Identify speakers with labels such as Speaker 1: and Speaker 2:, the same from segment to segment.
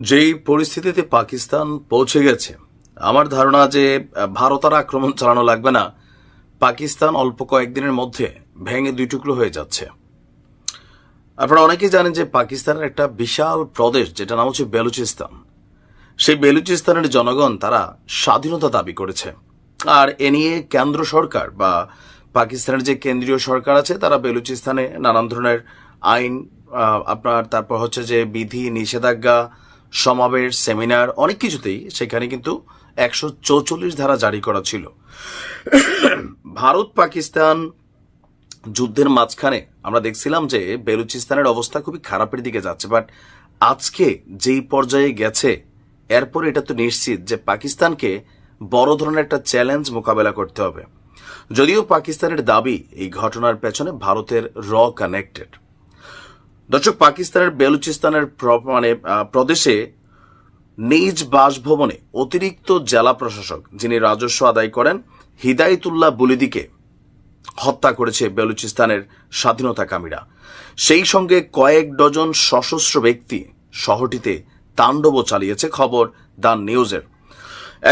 Speaker 1: যেই পরিস্থিতিতে পাকিস্তান পৌঁছে গেছে, আমার ধারণা যে ভারত আর আক্রমণ চালানো লাগবে না। পাকিস্তান অল্প কয়েকদিনের মধ্যে ভেঙে দুই টুকরো হয়ে যাচ্ছে। আপনারা অনেকেই জানেন যে, পাকিস্তানের একটা বিশাল প্রদেশ যেটা নাম হচ্ছে বেলুচিস্তান। সেই বেলুচিস্তানের জনগণ তারা স্বাধীনতা দাবি করেছে। আর এ নিয়ে কেন্দ্র সরকার বা পাকিস্তানের যে কেন্দ্রীয় সরকার আছে, তারা বেলুচিস্তানে নানান ধরনের আইন আপনার, তারপর হচ্ছে যে বিধি, নিষেধাজ্ঞা সমাবেশ, সেমিনার, অনেক কিছুতেই সেখানে কিন্তু একশো চৌচল্লিশ ধারা জারি করা ছিল। ভারত, পাকিস্তান যুদ্ধের মাঝখানে আমরা দেখছিলাম যে বেলুচিস্তানের অবস্থা খুবই খারাপের দিকে যাচ্ছে বাট আজকে যেই পর্যায়ে গেছে, এরপর এটা তো নিশ্চিত যে পাকিস্তানকে বড় ধরনের একটা চ্যালেঞ্জ মোকাবেলা করতে হবে। যদিও পাকিস্তানের দাবি এই ঘটনার পেছনে ভারতের র কানেক্টেড দর্শক, পাকিস্তানের বেলুচিস্তানের মানে প্রদেশে নিজ বাসভবনে অতিরিক্ত জেলা প্রশাসক যিনি রাজস্ব আদায় করেন, হিদায়তুল্লাহ বুলিদিকে হত্যা করেছে বেলুচিস্তানের স্বাধীনতাকামীরা। সেই সঙ্গে কয়েক ডজন সশস্ত্র ব্যক্তি শহরটিতে তাণ্ডব চালিয়েছে, খবর দ্য নিউজের।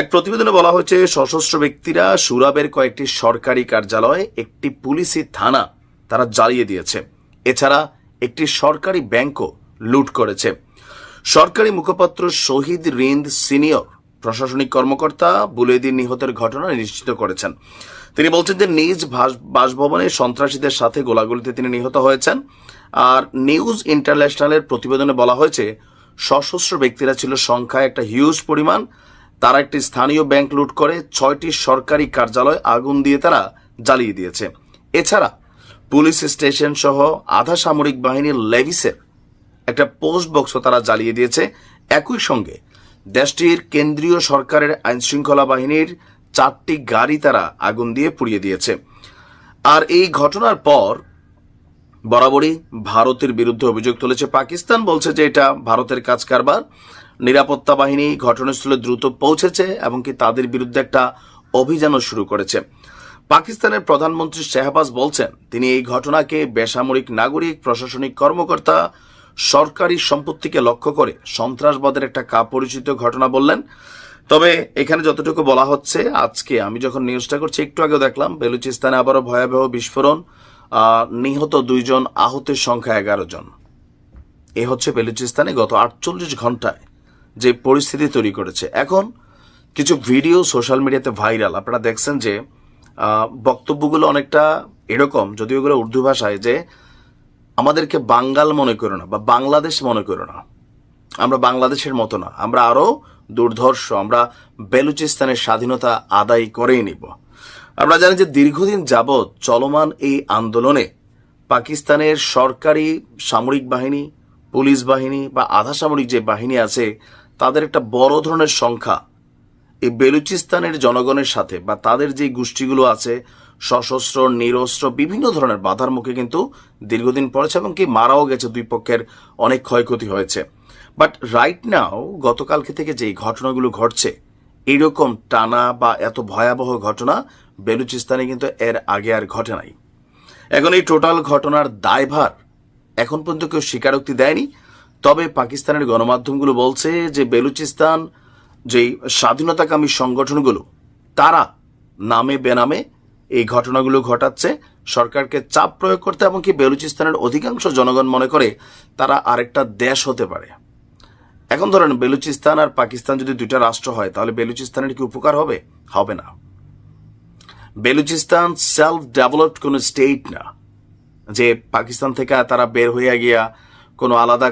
Speaker 1: এক প্রতিবেদনে বলা হয়েছে, সশস্ত্র ব্যক্তিরা সুরাবের কয়েকটি সরকারি কার্যালয়, একটি পুলিশি থানা তারা জ্বালিয়ে দিয়েছে। এছাড়া একটি সরকারি ব্যাংকও লুট করেছে। সরকারি মুখপাত্র শহীদ রিন্দ সিনিয়র প্রশাসনিক কর্মকর্তা বুলেদিন নিহতের ঘটনা নিশ্চিত করেছেন। তিনি বলছেন যে নিজ বাসভবনে সন্ত্রাসীদের সাথে গোলাগুলিতে তিনি নিহত হয়েছেন। আর নিউজ ইন্টারন্যাশনালের প্রতিবেদনে বলা হয়েছে, সশস্ত্র ব্যক্তিরা ছিল সংখ্যায় একটা হিউজ পরিমাণ। তারা একটি স্থানীয় ব্যাংক লুট করে ছয়টি সরকারি কার্যালয় আগুন দিয়ে তারা জ্বালিয়ে দিয়েছে। এছাড়া পুলিশ স্টেশন সহ আধা সামরিক বাহিনীর লেভিসের একটা পোস্ট বক্সও তারা জ্বালিয়ে দিয়েছে একই সঙ্গে। দেশটির কেন্দ্রীয় সরকারের আইনশৃঙ্খলা বাহিনীর চারটি গাড়ি তারা আগুন দিয়ে পুড়িয়ে দিয়েছে। আর এই ঘটনার পর বরাবরই ভারতের বিরুদ্ধে অভিযোগ তুলেছে পাকিস্তান, বলছে যে এটা ভারতের কাজ কারবার। নিরাপত্তা বাহিনী ঘটনাস্থলে দ্রুত পৌঁছেছে এবং কি তাদের বিরুদ্ধে একটা অভিযানও শুরু করেছে। পাকিস্তানের প্রধানমন্ত্রী শেহবাজ বলছেন, তিনি এই ঘটনাকে বেসামরিক নাগরিক, প্রশাসনিক কর্মকর্তা, সরকারি সম্পত্তিকে লক্ষ্য করে সন্ত্রাসবাদের একটা কাপরিচিত ঘটনা বললেন। তবে এখানে যতটুকু বলা হচ্ছে, আজকে আমি যখন নিউজটা করছি, একটু আগে দেখলাম, বেলুচিস্তানে আবারও ভয়াবহ বিস্ফোরণ নিহত দুইজন আহতের সংখ্যা এগারো জন। এ হচ্ছে বেলুচিস্তানে গত আটচল্লিশ ঘন্টায় যে পরিস্থিতি তৈরি করেছে। এখন কিছু ভিডিও সোশ্যাল মিডিয়াতে ভাইরাল। আপনারা দেখছেন যে বক্তব্যগুলো অনেকটা এরকম, যদিও ওগুলো উর্দু ভাষায়, যে আমাদেরকে বাঙ্গাল মনে করো না, বা বাংলাদেশ মনে করো না। আমরা বাংলাদেশের মতো না, আমরা আরও দুর্ধর্ষ, আমরা বেলুচিস্তানের স্বাধীনতা আদায় করেই নিব। আমরা জানি যে দীর্ঘদিন যাবৎ চলমান এই আন্দোলনে পাকিস্তানের সরকারি সামরিক বাহিনী, পুলিশ বাহিনী বা আধা সামরিক যে বাহিনী আছে, তাদের একটা বড় ধরনের সংখ্যা এই বেলুচিস্তানের জনগণের সাথে বা তাদের যে গোষ্ঠীগুলো আছে, সশস্ত্র, নিরস্ত্র, বিভিন্ন ধরনের বাধার মুখে কিন্তু দীর্ঘদিন পড়েছে এবং কি মারাও গেছে দুই পক্ষের অনেক ক্ষয়ক্ষতি হয়েছে। বাট রাইট নাও গতকালকে থেকে যে ঘটনাগুলো ঘটছে, এইরকম টানা বা এত ভয়াবহ ঘটনা বেলুচিস্তানে কিন্তু এর আগে আর ঘটে নাই। এখন এই টোটাল ঘটনার দায়ভার এখন পর্যন্ত কেউ স্বীকারোক্তি দেয়নি। তবে পাকিস্তানের গণমাধ্যমগুলো বলছে যে বেলুচিস্তান যেই স্বাধীনতাকামী সংগঠনগুলো, তারা নামে বেনামে এই ঘটনাগুলো ঘটাচ্ছে, সরকারকে চাপ প্রয়োগ করতে এমনকি বেলুচিস্তানের অধিকাংশ জনগণ মনে করে তারা আরেকটা দেশ হতে পারে। এখন ধরেন বেলুচিস্তান আর পাকিস্তান যদি দুইটা রাষ্ট্র হয়, তাহলে বেলুচিস্তানের কি উপকার হবে? হবে না। বেলুচিস্তান সেলফ ডেভেলপড কোনো স্টেট না, যে পাকিস্তান থেকে তারা বের হইয়া গিয়া কোনো আলাদা